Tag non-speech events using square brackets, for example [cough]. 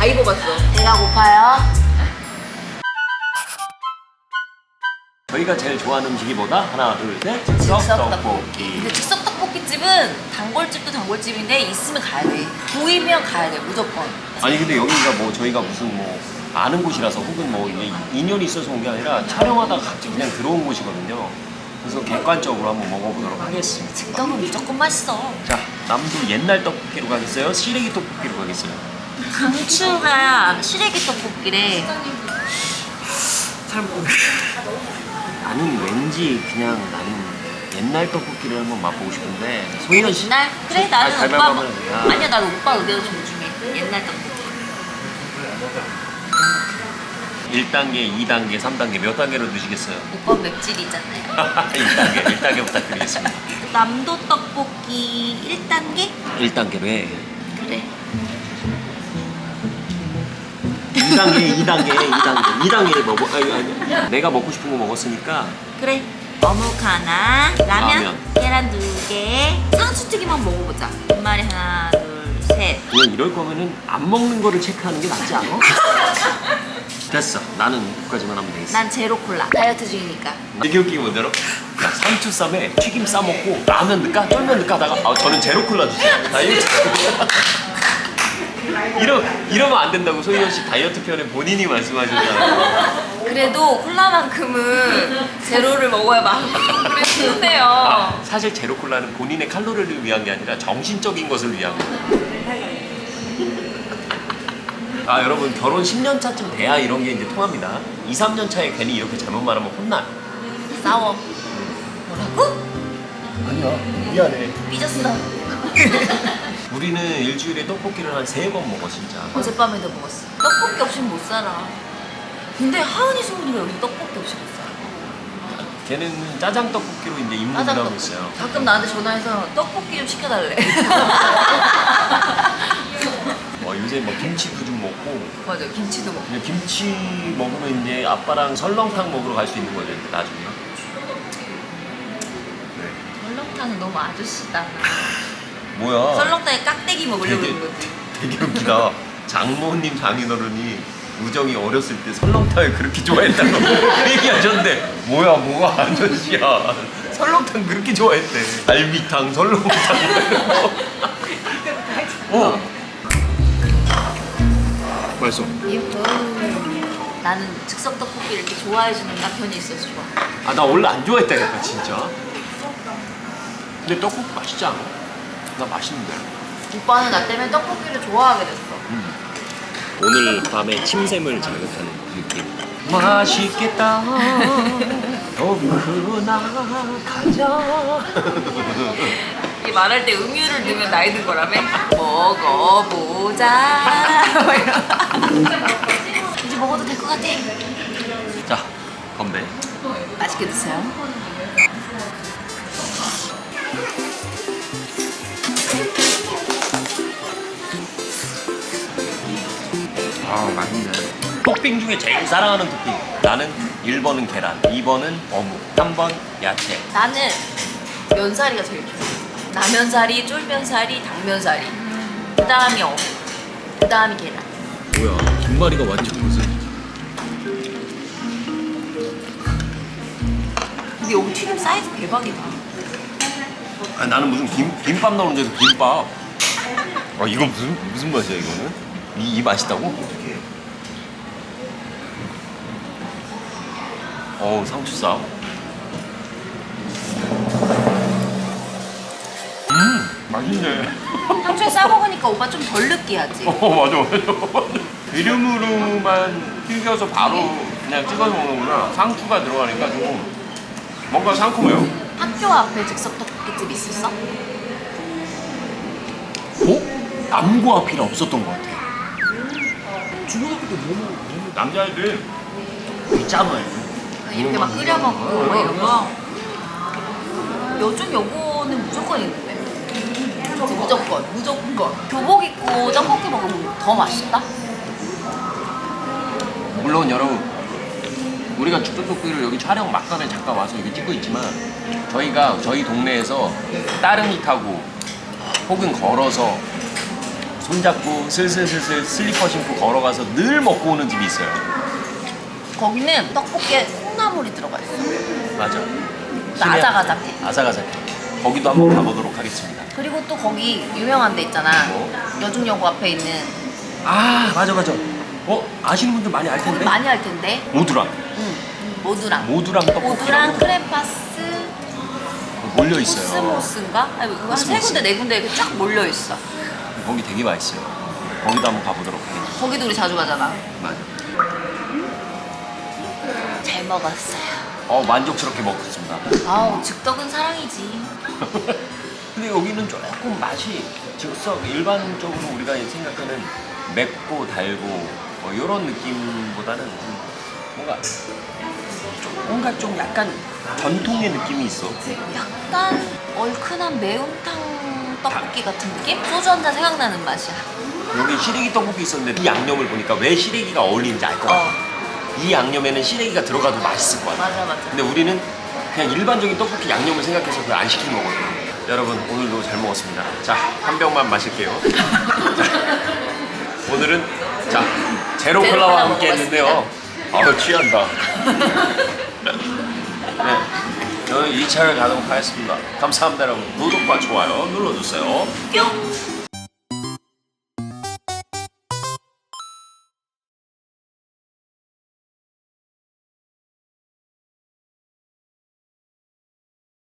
다 입어봤어. 배가 고파요? 저희가 제일 좋아하는 음식이 뭐다? 하나, 둘, 셋. 즉석 즉석 떡볶이. 근데 즉석 떡볶이집은 단골집도 단골집인데 있으면 가야 돼. 보이면 가야 돼 무조건. 아니 근데 여기가 뭐 저희가 무슨 뭐 아는 곳이라서 혹은 뭐 이게 인연이 있어서 온 게 아니라 촬영하다가 갑자기 그냥 들어온 곳이거든요. 그래서 객관적으로 한번 먹어보도록 하겠습니다. 즉석은 무조건 맛있어. 자, 남도 옛날 떡볶이로 가겠어요? 시래기 떡볶이로 가겠어요? 강추가 시래기 떡볶이래. 잘 모르겠어. 나는 왠지 그냥 나는 옛날 떡볶이를 한번 맛보고 싶은데 소희연 씨 옛날? 그래 나는 아, 오빠 가위바위보 뭐-. 아니야 나는 오빠 의견을 존중해. 옛날 떡볶이. 1단계, 2단계, 3단계 몇 단계로 드시겠어요? 오빠 맵찔이잖아요. [laughs] 1단계, 1단계 부탁드리겠습니다. 남도 떡볶이 1단계? 1단계로 해. 2단계, 2단계, 2단계. 2단계 먹어. 아니, 아니. 내가 먹고 싶은 거 먹었으니까 그래. 어묵 하나, 라면, 라면. 계란 두 개, 상추 튀김만 먹어보자. 한 마리 하나, 둘, 셋. 그냥 이럴 거면은 안 먹는 거를 체크하는 게 낫지 않아? [laughs] 됐어. 나는 여기까지만 하면 되겠어. 난 제로 콜라. 다이어트 중이니까. 되게 뭔지 알아? 야, 상추쌈에 튀김 싸먹고 라면 넣을까? 쫄면 넣을까? 하다가 아, 저는 제로 콜라 주세요. 다이어트. 이러, 이러면 안 된다고 소희연 씨 다이어트 편에 본인이 말씀하셨잖아요. 그래도 콜라만큼은 제로를 먹어야 마음 그래 아, 좋네요. 사실 제로 콜라는 본인의 칼로리를 위한 게 아니라 정신적인 것을 위한 거예요. 아 여러분 결혼 10년 차쯤 돼야 이런 게 이제 통합니다. 2, 3년 차에 괜히 이렇게 잘못 말하면 혼나. 싸워. 뭐라고? 아니야 미안해. 삐졌어. [laughs] 우리는 일주일에 떡볶이를 한 세 번 먹어 진짜. 어젯밤에도 먹었어. 떡볶이 없이는 못 살아. 근데 하은이 소은이가 여기서 떡볶이 없이 못 살아. 걔는 짜장 떡볶이로 이제 짜장 하고 떡볶이. 있어요. 가끔 나한테 전화해서 떡볶이 좀 시켜달래. [laughs] 어, 요새 뭐 김치도 좀 먹고 맞아, 김치도 먹고. 그냥 김치 먹으면 이제 아빠랑 설렁탕 먹으러 갈 수 있는 거죠 나중에. 네. 설렁탕은 너무 아저씨다. [laughs] 뭐야? 설렁탕에 깍대기 먹으려고 되게, 그러는 거지. 되게 웃기다. 장모님 장인어른이 우정이 어렸을 때 설렁탕을 그렇게 좋아했다고 그 [laughs] 얘기하셨는데 뭐야 뭐가 아저씨야 설렁탕 그렇게 좋아했대 갈비탕 설렁탕. [laughs] 어 맛있어 이거 나는 즉석 떡볶이 이렇게 좋아해 주는 남편이 있어서 좋아. 아 나 원래 안 좋아했다니까 진짜 근데 떡볶이 맛있지 않아? 나 맛있는데 오빠는 나 때문에 떡볶이를 좋아하게 됐어. 오늘 밤에 침샘을 자극하는 느낌 맛있겠다 더구나 가자 [laughs] 이 말할 때 음유를 넣으면 나이 든 거라며? 먹어보자. 뭐 이런. [laughs] 이제 먹어도 될 것 같아. 자 건배 맛있게 드세요. 아 맛있네 토핑 중에 제일 사랑하는 토핑 나는 1번은 계란 2번은 어묵 3번 야채 나는 면사리가 제일 좋아. 라면사리, 쫄면사리, 당면사리. 그 다음이 어묵. 그 다음이 계란. 뭐야 김말이가 완전 무슨 근데 여기 튀김 사이즈 대박이다. 아, 나는 무슨 김, 김밥 나오는 데서 김밥 아 이거 무슨 무슨 맛이야 이거는? 이, 이 맛있다고? 어떻게 어우 상추쌈 음 맛있네 [laughs] 상추에 싸 먹으니까 오빠 좀 덜 느끼하지? 어 맞아 맞아 기름으로만 튀겨서 바로 그냥 찍어서 먹는구나 상추가 들어가니까 조금 뭔가 상큼해요 학교 앞에 즉석 떡볶이집 있었어? 어? 남고 앞이라 없었던 것 같아 중고등학교 때 너무, 너무 남자애들 있잖아요 이렇게 막 끓여 먹고 뭐 이런 거. 요즘 요거는 무조건 있는데. 진짜 무조건, 무조건. 교복 입고 떡볶이 먹으면 더 맛있다? 물론 여러분 우리가 축제떡볶이를 여기 촬영 막간에 잠깐 와서 여기 찍고 있지만 저희가 저희 동네에서 따릉이 타고 혹은 걸어서 손잡고 슬슬슬슬 슬리퍼 신고 걸어가서 늘 먹고 오는 집이 있어요. 거기는 떡볶이에 콩나물이 들어가 있어. 맞아. 아삭아삭해. 아삭아삭해. 거기도 한번 가보도록 하겠습니다. 그리고 또 거기 유명한 데 있잖아. 뭐? 여중여고 앞에 있는 아 맞아 맞아. 어 아시는 분들 많이 알 텐데. 많이 할 텐데. 모두랑 응. 모두랑. 모두랑 떡볶이라고 모두랑 크레파스 몰려 있어요. 코스모스인가? 아니, 한세 코스모스. 군데 네 군데 이렇게 쫙 몰려 있어. 거기 되게 맛있어요. 거기도 한번 가보도록 하겠습니다. 거기도 우리 자주 가잖아. 맞아. 잘 먹었어요. 어 만족스럽게 먹었습니다. 아우 즉덕은 사랑이지. [laughs] 근데 여기는 조금 맛이 즉석 일반적으로 우리가 생각하는 맵고 달고 뭐 이런 느낌보다는 좀 뭔가 좀 뭔가 좀 약간 전통의 느낌이 있어. 약간 얼큰한 매운탕 떡볶이 같은 느낌? 소주 한잔 생각나는 맛이야. 여기 시래기 떡볶이 있었는데 이 양념을 보니까 왜 시래기가 어울리는지 알 것 같아. 어, 이 양념에는 시래기가 들어가도 맛있을 것 같아. 맞아 맞아. 근데 우리는 그냥 일반적인 떡볶이 양념을 생각해서 그걸 안 시킨 거거든요. 여러분 오늘도 잘 먹었습니다. 자 한 병만 마실게요. 자, 오늘은 자 제로 제로 콜라와 콜라 함께 했는데요. 아우 취한다. 네, [laughs] 저는 2차를 가도록 하겠습니다. 감사합니다 여러분. 구독과 좋아요 눌러주세요. 뿅!